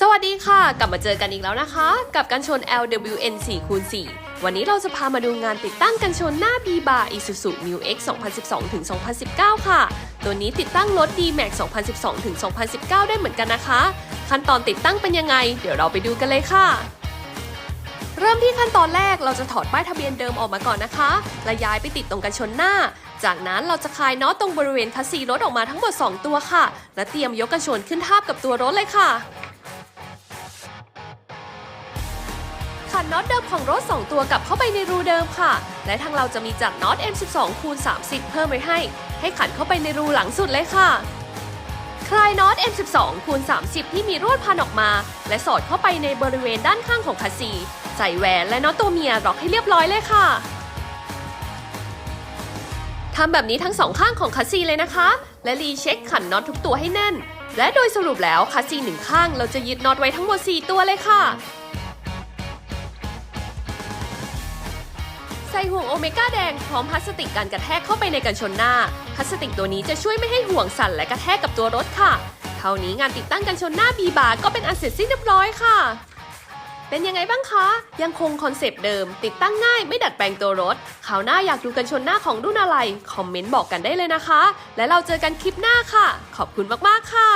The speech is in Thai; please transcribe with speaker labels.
Speaker 1: สวัสดีค่ะ กลับมาเจอกันอีกแล้วนะคะ กับกันชน LWN 4 คูณ4วันนี้เราจะพามาดูงานติดตั้งกันชนหน้า B Bar Isuzu Mu X 2012ถึง2019 ค่ะ ตัวนี้ติดตั้งรถ D-Max 2012ถึง2019 ได้เหมือนกันนะคะ ขั้นตอนติดตั้งเป็นยังไง เดี๋ยวเราไปดูกันเลยค่ะ เริ่มที่ขั้นตอนแรกเราจะถอดป้ายทะเบียนเดิมออกมาก่อนนะคะและย้ายไปติดตรงกันชนหน้า จากนั้นเราจะคลายน็อตตรงบริเวณคัสซีรถออกมาทั้งหมด 2 ตัวค่ะ และเตรียมยกกันชนขึ้นทาบกับตัวรถเลยค่ะ ขันน็อตเดิมของรถ 2 ตัวกลับเข้าไปในรูเดิมค่ะ และทางเราจะมีจัดน็อต M12 คูณ30 เพิ่มไว้ให้ ให้ขันเข้าไปในรูหลังสุดเลยค่ะ คลายน็อต M12 คูณ30 ที่มีรวดพันออกมา และสอดเข้าไปในบริเวณด้านข้างของคัสซีใส่แหวนและน็อตตัวเมียล็อกให้เรียบร้อยเลยค่ะทำแบบนี้ทั้งสองข้างของคัสซีเลยนะคะ และรีเช็คขันน็อตทุกตัวให้แน่น และโดยสรุปแล้วคัสซีหนึ่งข้างเราจะยึดน็อตไว้ทั้งหมด 4 ตัวเลยค่ะ ใส่ห่วงโอเมก้าแดงพร้อมพลาสติกกันกระแทกเข้าไปในกันชนหน้า พลาสติกตัวนี้จะช่วยไม่ให้ห่วงสั่นและกระแทกกับตัวรถค่ะ เท่านี้งานติดตั้งกันชนหน้าบีบาร์ก็เป็นอันเสร็จสิ้นเรียบร้อยค่ะ เป็นยังไงบ้างคะ ยังคงคอนเซปต์เดิม ติดตั้งง่ายไม่ดัดแปลงตัวรถคราวหน้าอยากดูกันชนหน้าของรุ่นอะไร คอมเมนต์บอกกันได้เลยนะคะ และเราเจอกันคลิปหน้าค่ะ ขอบคุณมากๆค่ะ